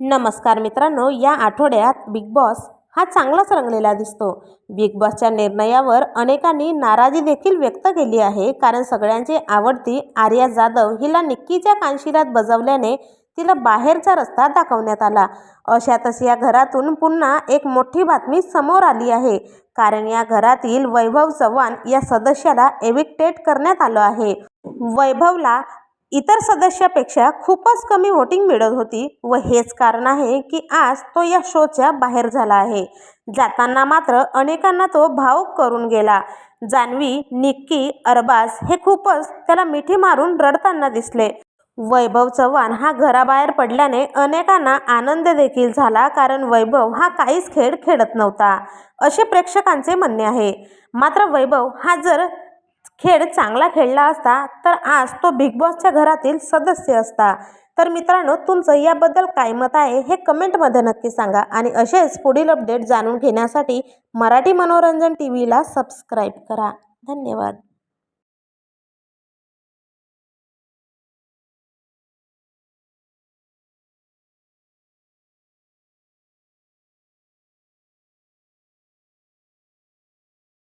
नमस्कार मित्रांनो या आठवड्यात बिग बॉस हा चांगलाच रंगलेला दिसतो. बिग बॉसच्या निर्णयावर अनेकांनी नाराजी देखील व्यक्त केली आहे कारण सगळ्यांची आवडती आर्या जाधव हिला निक्कीच्या कानशिरात बजावल्याने तिला बाहेरचा रस्ता दाखवण्यात आला. अशातच या घरातून पुन्हा एक मोठी बातमी समोर आली आहे कारण या घरातील वैभव चव्हाण या सदस्याला एविक्टेट करण्यात आलं आहे. वैभवला इतर सदस्यापेक्षा खूपच कमी व्होटिंग मिळत होती व हेच कारण आहे की आज तो या शोच्या बाहेर झाला आहे. जाताना मात्र अनेकांना तो भावुक करून गेला. जान्हवी निक्की अरबाज हे खूपच त्याला मिठी मारून रडताना दिसले. वैभव चव्हाण हा घराबाहेर पडल्याने अनेकांना आनंद देखील झाला कारण वैभव हा काहीच खेळ खेळत नव्हता असे प्रेक्षकांचे म्हणणे आहे. मात्र वैभव हा जर खेळ चांगला खेळला असता तर आज तो बिग बॉसच्या घरातील सदस्य असता. तर मित्रांनो तुमचं याबद्दल काय मत आहे हे कमेंटमध्ये नक्की सांगा आणि असेच पुढील अपडेट जाणून घेण्यासाठी मराठी मनोरंजन टी व्हीला सबस्क्राईब करा. धन्यवाद.